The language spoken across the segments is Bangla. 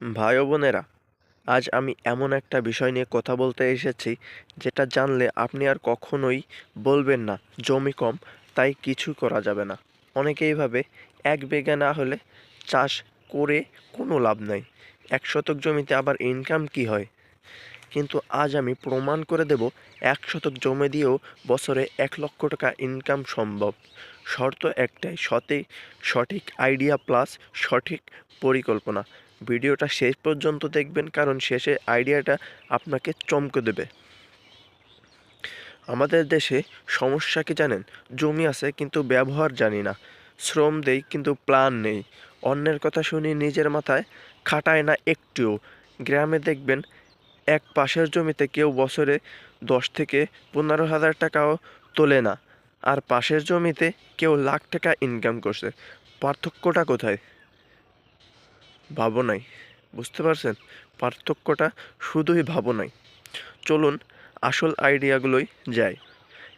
ভাই বোনেরা, আজ আমি এমন একটা বিষয় নিয়ে কথা বলতে এসেছি, যেটা জানলে আপনি আর কখনোই বলবেন না, জমি কম, তাই কিছু করা যাবে না। অনেকেই ভাবে, এক বিঘা না হলে চাষ করে কোনো লাভ নাই, এক শতক জমিতে আবার ইনকাম কি হয়? কিন্তু আজ আমি প্রমাণ করে দেব, এক শতক জমি দিয়েও বছরে এক লক্ষ টাকা ইনকাম সম্ভব। শর্ত একটাই সঠিক সঠিক আইডিয়া প্লাস সঠিক পরিকল্পনা। ভিডিওটা শেষ পর্যন্ত দেখবেন, কারণ শেষে আইডিয়াটা আপনাকে চমকে দেবে। আমাদের দেশে সমস্যা কি জানেন? জমি আছে, কিন্তু ব্যবহার জানি না। শ্রম দেই, কিন্তু প্ল্যান নেই। অন্যের কথা শুনি নিজের মাথায় খাটায় না একটুও। গ্রামে দেখবেন, এক পাশের জমিতে কেউ বছরে দশ থেকে পনেরো হাজার টাকাও তোলে না। আর পাশের জমিতে কেউ লাখ টাকা ইনকাম করছে। পার্থক্যটা কোথায়? ভাবনাই, বুঝতে পারছেন? পার্থক্যটা শুধুই ভাবনাই। চলুন আসল আইডিয়াগুলোই যাই।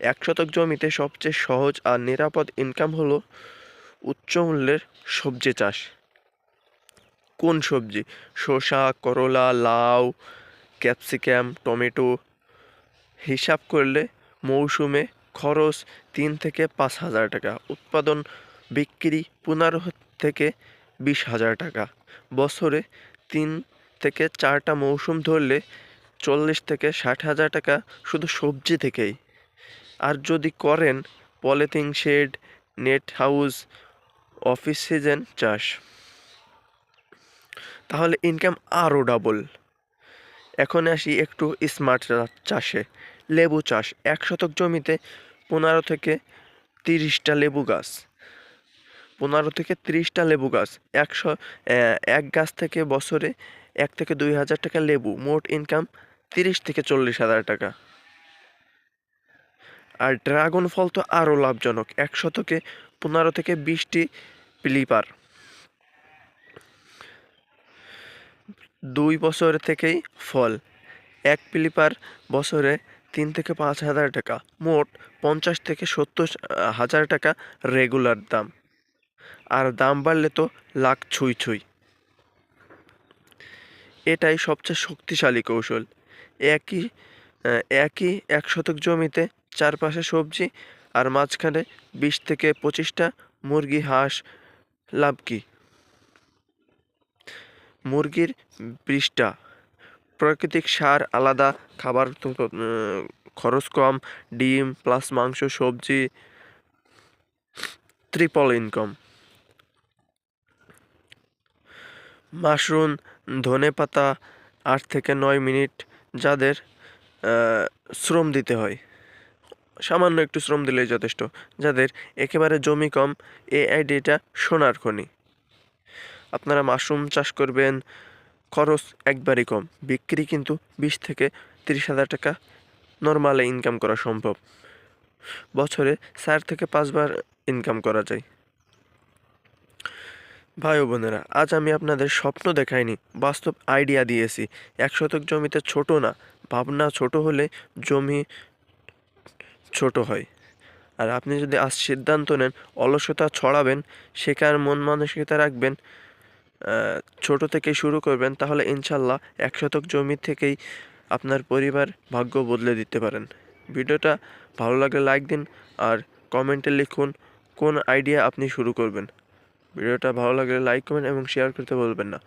এক শতক জমিতে সবচেয়ে সহজ আর নিরাপদ ইনকাম হলো উচ্চ মূল্যের সবজি চাষ। কোন সবজি? শসা, করলা, লাউ, ক্যাপসিকাম, টমেটো। হিসাব করলে মৌসুমে খরচ তিন থেকে পাঁচ হাজার টাকা। উৎপাদন, বিক্রি, পনেরো থেকে বিশ হাজার টাকা। বছরে তিন থেকে চারটা মৌসুম ধরলে চল্লিশ থেকে ষাট হাজার টাকা শুধু সবজি থেকেই। আর যদি করেন polythene shed, net house, off season, চাষ। তাহলে ইনকাম আরও ডাবল এখন আসি একটু স্মার্ট চাষে। লেবু চাষ। এক শতক জমিতে পনেরো থেকে তিরিশটা লেবু গাছ। পনেরো থেকে তিরিশটা লেবু গাছ, একশো এক গাছ থেকে বছরে এক থেকে দুই হাজার টাকা লেবু, মোট ইনকাম তিরিশ থেকে চল্লিশ হাজার টাকা। আর ড্রাগন ফল তো আরও লাভজনক এক শতকে পনেরো থেকে বিশটি প্লিপার। দুই বছর থেকেই ফল, এক প্লিপার বছরে তিন থেকে পাঁচ হাজার টাকা, মোট পঞ্চাশ থেকে সত্তর হাজার টাকা রেগুলার দাম। আর দাম বাড়লে তো লাখ ছুঁই ছুঁই। এটাই সবচেয়ে শক্তিশালী কৌশল। একই একই এক শতক জমিতে চারপাশে সবজি আর মাঝখানে বিশ থেকে পঁচিশটা মুরগি, হাঁস, লাভ কি? মুরগির পৃষ্ঠা প্রাকৃতিক সার আলাদা, খাবার খরচ কম, ডিম প্লাস মাংস, সবজি ট্রিপল ইনকাম মাশরুম, ধনে পাতা, আট থেকে নয় মিনিট যাদের শ্রম দিতে হয়। সামান্য একটু শ্রম দিলেই যথেষ্ট। যাদের একেবারে জমি কম এই আইডিয়াটা সোনার খনি। আপনারা মাশরুম চাষ করবেন, খরচ একবারই কম। বিক্রি কিন্তু বিশ থেকে তিরিশ হাজার টাকা নর্মালে ইনকাম করা সম্ভব। বছরে চার থেকে পাঁচবার ইনকাম করা যায়। ভাই বোনেরা, আজ আমি আপনাদের স্বপ্ন দেখাইনি, বাস্তব আইডিয়া দিয়েছি। এক শতক জমিতে ছোট না, ভাবনা ছোট হলে জমি ছোট হয়। আর আপনি যদি আজ সিদ্ধান্ত নেন, অলসতা ছড়াবেন, শেখার মন মানসিকতা রাখবেন ছোট থেকে শুরু করবেন, তাহলে ইনশাল্লাহ এক শতক জমি থেকেই আপনার পরিবার ভাগ্য বদলে দিতে পারেন। ভিডিওটা ভালো লাগলে লাইক দিন, আর কমেন্টে লিখুন কোন আইডিয়া আপনি শুরু করবেন। ভিডিওটা ভালো লাগলে লাইক কমেন্ট এবং শেয়ার করতে বলবেন না।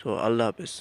সো আল্লাহ হাফেজ।